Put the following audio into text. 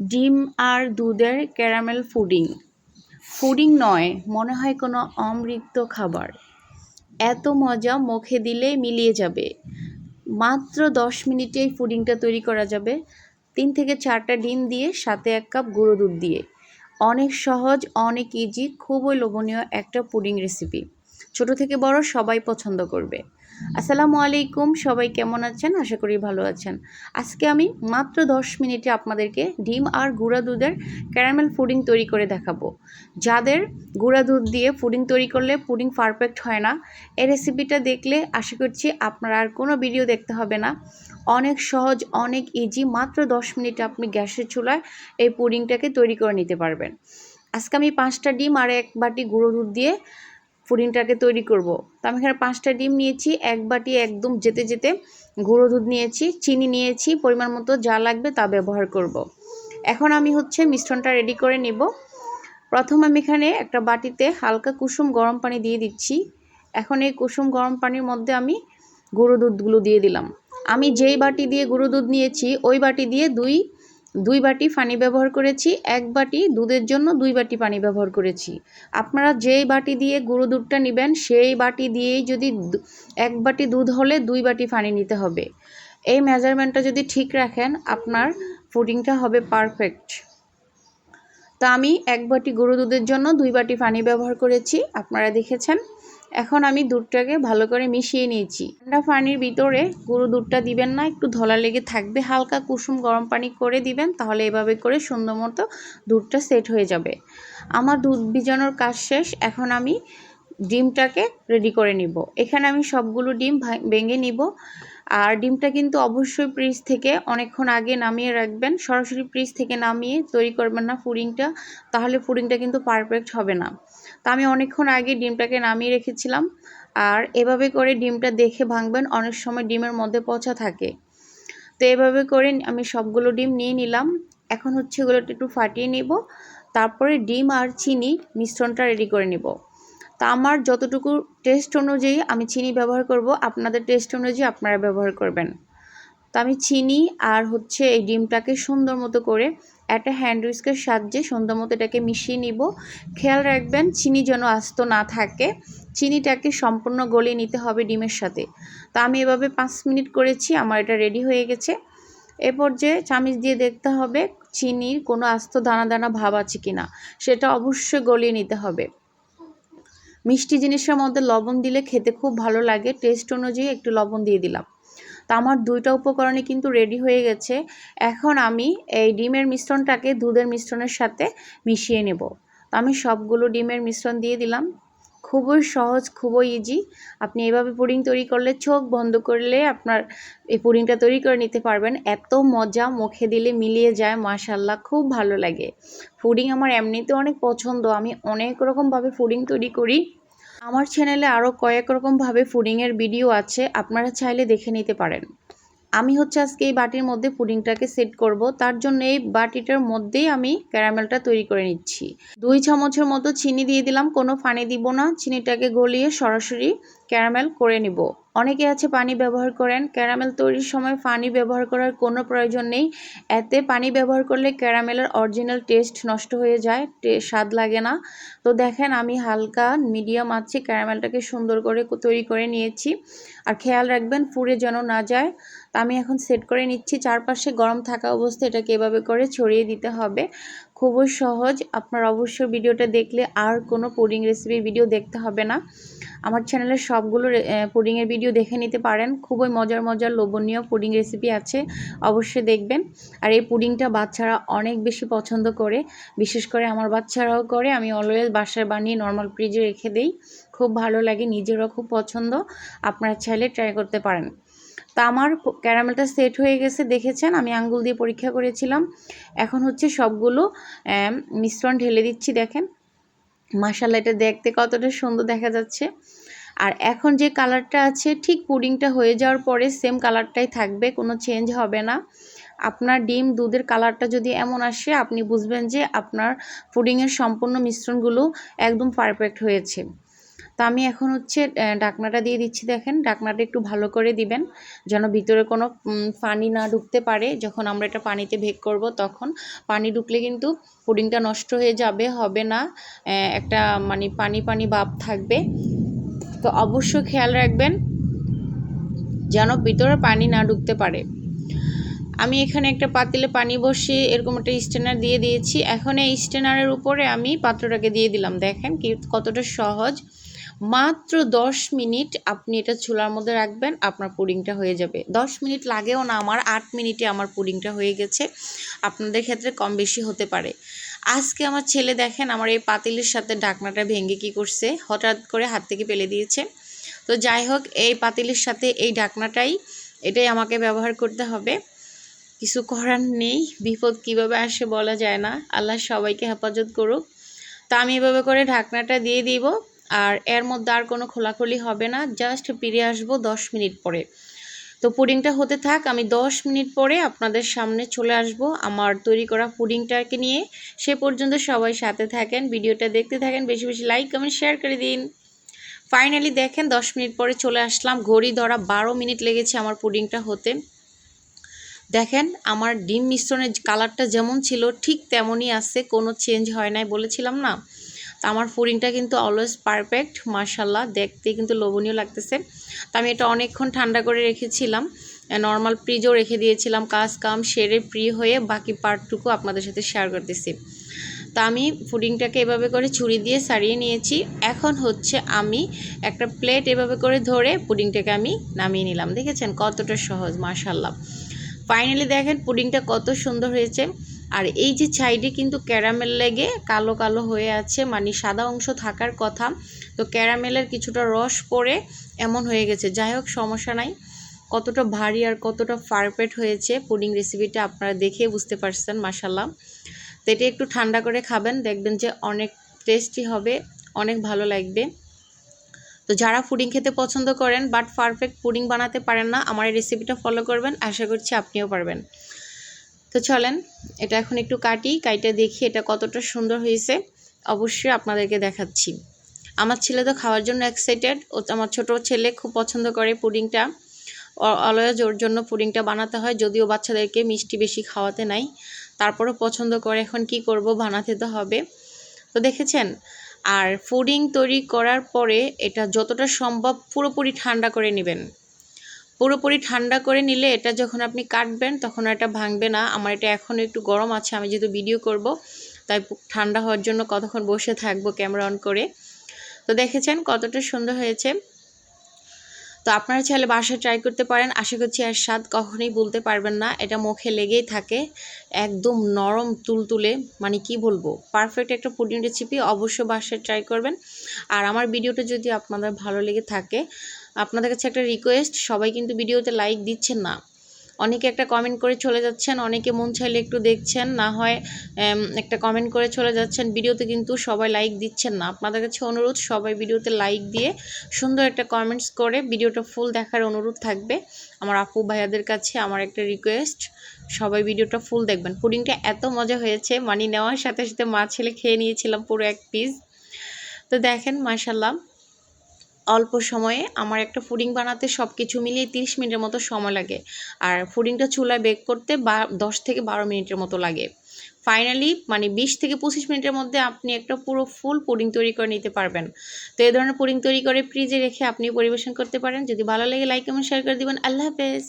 ডিম আর দুধের caramel fooding. Fooding নয়, মনে হয় কোনো অমৃত খাবার। এত মজা মুখে দিলে মিলিয়ে যাবে। মাত্র দশ মিনিটেই ফুডিংটা তৈরি করা যাবে। তিন থেকে চারটা ডিম দিয়ে সাথে এক কাপ গুঁড়ো দুধ দিয়ে। অনেক সহজ, অনেক ইজি খুবই লোভনীয় একটা পুডিং রেসিপি ছোট থেকে বড় সবাই পছন্দ করবে। আসসালামু আলাইকুম, সবাই কেমন আছেন? আশা করি ভালো আছেন। আজকে আমি মাত্র দশ মিনিটে আপনাদেরকে ডিম আর গুঁড়া দুধের ক্যারামেল পুডিং তৈরি করে দেখাবো। যাদের গুঁড়া দুধ দিয়ে পুডিং তৈরি করলে পুডিং পারফেক্ট হয় না, এই রেসিপিটা দেখলে আশা করছি আপনার আর কোনো ভিডিও দেখতে হবে না। অনেক সহজ, অনেক ইজি মাত্র দশ মিনিটে আপনি গ্যাসের চুলায় এই পুডিংটাকে তৈরি করে নিতে পারবেন। আজকে আমি পাঁচটা ডিম আর এক বাটি গুঁড়ো দুধ দিয়ে পুডিংটাকে তৈরি করব। তো আমি এখানে পাঁচটা ডিম নিয়েছি, এক বাটি একদম যেতে যেতে গুঁড়ো দুধ নিয়েছি, চিনি নিয়েছি, পরিমাণ মতো যা লাগবে তা ব্যবহার করব। এখন আমি হচ্ছে মিশ্রণটা রেডি করে নিব প্রথম আমি এখানে একটা বাটিতে হালকা কুসুম গরম পানি দিয়ে দিচ্ছি এখন এই কুসুম গরম পানির মধ্যে আমি গুঁড়ো দুধগুলো দিয়ে দিলাম আমি যেই বাটি দিয়ে গুঁড়ো দুধ নিয়েছি, ওই বাটি দিয়ে দুই দুই বাটি পানি ব্যবহার করেছি, এক বাটি দুধের জন্য দুই বাটি পানি ব্যবহার করেছি। আপনারা যেই বাটি দিয়ে গুঁড়ো দুধটা নেবেন, সেই বাটি দিয়েই যদি এক বাটি দুধ হলে দুই বাটি পানি নিতে হবে। এই মেজারমেন্টটা যদি ঠিক রাখেন, আপনার পুডিংটা হবে পারফেক্ট। তা আমি এক বাটি গরু দুধের জন্য দুই বাটি পানি ব্যবহার করেছি। আপনারা দেখেছেন এখন আমি দুধটাকে ভালো করে মিশিয়ে নিয়েছি। ঠান্ডা পানির ভিতরে গুঁড়ো দুধটা দিবেন না, একটু ধলা লেগে থাকবে, হালকা কুসুম গরম পানি করে দিবেন, তাহলে এভাবে করে সুন্দর মতো দুধটা সেট হয়ে যাবে। আমার দুধ ভিজানোর কাজ শেষ, এখন আমি ডিমটাকে রেডি করে নিব। এখানে আমি সবগুলো ডিম ভেঙে নিব। আর ডিমটা কিন্তু অবশ্যই ফ্রিজ থেকে অনেকক্ষণ আগে নামিয়ে রাখবেন। সরাসরি ফ্রিজ থেকে নামিয়ে তৈরি করবেন না ফুডিংটা তাহলে ফুডিংটা কিন্তু পারফেক্ট হবে না। তা আমি অনেকক্ষণ আগে ডিমটাকে নামিয়ে রেখেছিলাম। আর এভাবে করে ডিমটা দেখে ভাঙবেন, অনেক সময় ডিমের মধ্যে পচা থাকে। তো এভাবে করে আমি সবগুলো ডিম নিয়ে নিলাম। এখন হচ্ছে এগুলো একটু ফাটিয়ে নিব। তারপরে ডিম আর চিনি মিশ্রণটা রেডি করে নিব। তা আমার যতটুকু টেস্ট অনুযায়ী আমি চিনি ব্যবহার করব, আপনাদের টেস্ট অনুযায়ী আপনারা ব্যবহার করবেন। তো আমি চিনি আর হচ্ছে এই ডিমটাকে সুন্দর মতো করে একটা হ্যান্ড উইস্কের সাহায্যে সুন্দর মতো এটাকে মিশিয়ে নিব। খেয়াল রাখবেন চিনি যেন আস্ত না থাকে, চিনিটাকে সম্পূর্ণ গলিয়ে নিতে হবে ডিমের সাথে। তো আমি এভাবে পাঁচ মিনিট করেছি, আমার এটা রেডি হয়ে গেছে। এ পর্যায়ে চামিচ দিয়ে দেখতে হবে চিনির কোনো আস্ত দানা দানা ভাব আছে কি না সেটা অবশ্যই গলিয়ে নিতে হবে। মিষ্টি জিনিসের মধ্যে লবণ দিলে খেতে খুব ভালো লাগে। টেস্ট অনুযায়ী একটু লবণ দিয়ে দিলাম। তো আমার দুইটা উপকরণে কিন্তু রেডি হয়ে গেছে। এখন আমি এই ডিমের মিশ্রণটাকে দুধের মিশ্রণের সাথে মিশিয়ে নেব। তো আমি সবগুলো ডিমের মিশ্রণ দিয়ে দিলাম। খুবই সহজ, খুবই ইজি আপনি এভাবে পুডিং তৈরি করলে চোখ বন্ধ করলে আপনার এই পুডিংটা তৈরি করে নিতে পারবেন। এত মজা, মুখে দিলে মিলিয়ে যায় মাশাল্লাহ খুব ভালো লাগে। পুডিং আমার এমনিতে অনেক পছন্দ। আমি অনেক রকমভাবে পুডিং তৈরি করি। আমার চ্যানেলে আরও কয়েক রকমভাবে ফুডিংয়ের ভিডিও আছে, আপনারা চাইলে দেখে নিতে পারেন। আমি হচ্ছে আজকে এই বাটির মধ্যে পুডিংটাকে সেট করব, তার জন্য এই বাটিটার মধ্যেই আমি ক্যারামেলটা তৈরি করে নিচ্ছি। দুই চামচের মতো চিনি দিয়ে দিলাম, কোনো পানি দিব না, চিনিটাকে গলিয়ে সরাসরি ক্যারামেল করে নিব। অনেকে আছে পানি ব্যবহার করেন। ক্যারামেল তৈরির সময় পানি ব্যবহার করার কোনো প্রয়োজন নেই। এতে পানি ব্যবহার করলে ক্যারামেলের অরিজিনাল টেস্ট নষ্ট হয়ে যায়। স্বাদ লাগে না। তো দেখেন আমি হালকা, মিডিয়াম আছে ক্যারামেলটাকে সুন্দর করে তৈরি করে নিয়েছি। আর খেয়াল রাখবেন ফুরে যেন না যায়। তা আমি এখন সেট করে নিচ্ছি। চারপাশে গরম থাকা অবস্থায় এটাকে এভাবে করে ছড়িয়ে দিতে হবে। খুবই সহজ। আপনার অবশ্যই ভিডিওটা দেখলে আর কোনো পুডিং রেসিপির ভিডিও দেখতে হবে না। আমার চ্যানেলের সবগুলো পুডিংয়ের ভিডিও দেখে নিতে পারেন। খুবই মজার মজার, লোভনীয় পুডিং রেসিপি আছে, অবশ্যই দেখবেন। আর এই পুডিংটা বাচ্চারা অনেক বেশি পছন্দ করে। বিশেষ করে আমার বাচ্চারাও করে। আমি অলওয়েজ বাসায় বানিয়ে নর্মাল ফ্রিজে রেখে দেই। খুব ভালো লাগে, নিজেরও খুব পছন্দ। আপনারা চাইলে ট্রাই করতে পারেন। তা আমার ক্যারামেলটা সেট হয়ে গেছে, দেখেছেন? আমি আঙ্গুল দিয়ে পরীক্ষা করেছিলাম। এখন হচ্ছে সবগুলো মিশ্রণ ঢেলে দিচ্ছি, দেখেন। মাসাল্লা এটা দেখতে কতটা সুন্দর দেখা যাচ্ছে। আর এখন যে কালারটা আছে, ঠিক পুডিংটা হয়ে যাওয়ার পরে সেম কালারটাই থাকবে, কোনো চেঞ্জ হবে না। আপনার ডিম, দুধের কালারটা যদি এমন আসে, আপনি বুঝবেন যে আপনার পুডিংয়ের সম্পূর্ণ মিশ্রণগুলো একদম পারফেক্ট হয়েছে। তো আমি এখন হচ্ছে ডাকনাটা দিয়ে দিচ্ছি দেখেন, ডাকনাটা একটু ভালো করে দিবেন, যেন ভিতরে কোনো পানি না ঢুকতে পারে। যখন আমরা এটা পানিতে ভেক করব তখন পানি ঢুকলে কিন্তু পুডিংটা নষ্ট হয়ে যাবে, হবে না একটা মানে পানি পানি ভাব থাকবে। তো অবশ্যই খেয়াল রাখবেন, যেন ভিতরে পানি না ঢুকতে পারে। আমি এখানে একটা পাতিলে পানি বসিয়ে এরকম একটা স্টেনার দিয়ে দিয়েছি। এখন এই স্টেনারের উপরে আমি পাত্রটাকে দিয়ে দিলাম। দেখেন কি কতটা সহজ। মাত্র দশ মিনিট আপনি এটা চুলার মধ্যে রাখবেন, আপনার পুডিংটা হয়ে যাবে। দশ মিনিট লাগেও না আমার, আট মিনিটে আমার পুডিংটা হয়ে গেছে। আপনাদের ক্ষেত্রে কম বেশি হতে পারে। আজকে আমার ছেলে দেখেন আমার এই পাতিলের সাথে ঢাকনাটা ভেঙে কি করছে, হঠাৎ করে হাত থেকে পেলে দিয়েছে। তো যাই হোক, এই পাতিলের সাথে এই ঢাকনাটাই, এটাই আমাকে ব্যবহার করতে হবে। কিছু করার নেই, বিপদ কীভাবে আসে বলা যায় না। আল্লাহ সবাইকে হেফাজত করুক। তা আমি এভাবে করে ঢাকনাটা দিয়ে দিব, আর এর মধ্যে আর কোনো খোলাখুলি হবে না। জাস্ট ফিরে আসব দশ মিনিট পরে। তো পুডিংটা হতে থাক, আমি দশ মিনিট পরে আপনাদের সামনে চলে আসব আমার তৈরি করা পুডিংটাকে নিয়ে। সে পর্যন্ত সবাই সাথে থাকেন, ভিডিওটা দেখতে থাকেন, বেশি বেশি লাইক, কমেন্ট, শেয়ার করে দিন। ফাইনালি দেখেন দশ মিনিট পরে চলে আসলাম। ঘড়ি ধরা বারো মিনিট লেগেছে আমার পুডিংটা হতে। দেখেন, আমার ডিম মিশ্রণের কালারটা যেমন ছিল, ঠিক তেমনই আছে, কোনো চেঞ্জ হয় নাই বলেছিলাম না। তো আমার পুডিংটা কিন্তু অলওয়েজ পারফেক্ট মার্শাল্লাহ দেখতে কিন্তু লোভনীয় লাগতেছে। তো আমি এটা অনেকক্ষণ ঠান্ডা করে রেখেছিলাম নর্মাল ফ্রিজও রেখে দিয়েছিলাম, কাজ কাম সেরে ফ্রি হয়ে বাকি পার্টটুকু আপনাদের সাথে শেয়ার করতেছি। তা আমি পুডিংটাকে এভাবে করে ছুরি দিয়ে সারিয়ে নিয়েছি। এখন হচ্ছে আমি একটা প্লেট এভাবে করে ধরে পুডিংটাকে আমি নামিয়ে নিলাম, দেখেছেন? কতটা সহজ মার্শাল্লাহ ফাইনালি দেখেন পুডিংটা কত সুন্দর হয়েছে। আর এই যে সাইডে কিন্তু ক্যারামেল লেগে কালো কালো হয়ে আছে মানে সাদা অংশ থাকার কথা। তো ক্যারামেলের কিছুটা রস পড়ে এমন হয়ে গেছে। যাই হোক, সমস্যা নাই। কতটা ভারী আর কতটা পারফেক্ট হয়েছে পুডিং রেসিপিটা আপনারা দেখে বুঝতে পারছেন মাসাল্লাহ তো এটা একটু ঠান্ডা করে খাবেন, দেখবেন যে অনেক টেস্টি হবে, অনেক ভালো লাগবে। তো যারা পুডিং খেতে পছন্দ করেন বাট পারফেক্ট পুডিং বানাতে পারেন না, আমার এই রেসিপিটা ফলো করবেন। আশা করছি আপনিও পারবেন। তো চলেন, এটা এখন একটু কাটি, কাইটা দেখি এটা কতটা সুন্দর হয়েছে। অবশ্যই আপনাদেরকে দেখাচ্ছি। আমার ছেলে তো খাওয়ার জন্য এক্সাইটেড ও আমার ছোট ছেলে খুব পছন্দ করে পুডিংটা। অলওয়েজ ওর জন্য পুডিংটা বানাতে হয়, যদিও বাচ্চাদেরকে মিষ্টি বেশি খাওয়াতে নাই। তারপরও পছন্দ করে, এখন কি করব, বানাতে তো হবে। তো দেখেছেন আর ফুডিং তৈরি করার পরে এটা যতটা সম্ভব পুরোপুরি ঠান্ডা করে নেবেন। পুরোপুরি ঠান্ডা করে নিলে এটা যখন আপনি কাটবেন, তখন এটা ভাঙবে না। আমার এটা এখনও একটু গরম আছে, আমি যেহেতু ভিডিও করব, তাই ঠান্ডা হওয়ার জন্য কতক্ষণ বসে থাকব ক্যামেরা অন করে। তো দেখেছেন কতটা সুন্দর হয়েছে। তো আপনারা চাইলে বাসায় ট্রাই করতে পারেন। আশা করছি এর স্বাদ কখনোই বলতে পারবেন না। এটা মুখে লেগেই থাকে। একদম নরম, তুলতুলে মানে কি বলব পারফেক্ট একটা পুডিং রেসিপি অবশ্যই বাসায় ট্রাই করবেন। আর আমার ভিডিওটা যদি আপনাদের ভালো লেগে থাকে, আপনাদের কাছে একটা রিকোয়েস্ট সবাই কিন্তু ভিডিওতে লাইক দিচ্ছেন না। অনেকে একটা কমেন্ট করে চলে যাচ্ছেন, অনেকে মন চাইলে একটু দেখছেন, না হয় একটা কমেন্ট করে চলে যাচ্ছেন। ভিডিওতে কিন্তু সবাই লাইক দিচ্ছেন না। আপনাদের কাছে অনুরোধ, সবাই ভিডিওতে লাইক দিয়ে সুন্দর একটা কমেন্টস করে ভিডিওটা ফুল দেখার অনুরোধ থাকবে। আমার আপু ভাইয়াদের কাছে আমার একটা রিকোয়েস্ট সবাই ভিডিওটা ফুল দেখবেন। পুডিংটা এত মজা হয়েছে মানে নেওয়ার সাথে সাথে মা ছেলে খেয়ে নিয়েছিলাম পুরো এক পিস তো দেখেন মাসাল্লাহ অল্প সময়ে আমার একটা ফুডিং বানাতে সব কিছু মিলিয়ে তিরিশ মিনিটের মতো সময় লাগে। আর ফুডিংটা চুলায় বেক করতে বা দশ থেকে বারো মিনিটের মতো লাগে। ফাইনালি মানে বিশ থেকে পঁচিশ মিনিটের মধ্যে আপনি একটা পুরো ফুল পুডিং তৈরি করে নিতে পারবেন। তো এই ধরনের পুডিং তৈরি করে ফ্রিজে রেখে আপনি পরিবেশন করতে পারেন। যদি ভালো লাগে লাইক এবং শেয়ার করে দেবেন। আল্লাহ হাফেজ।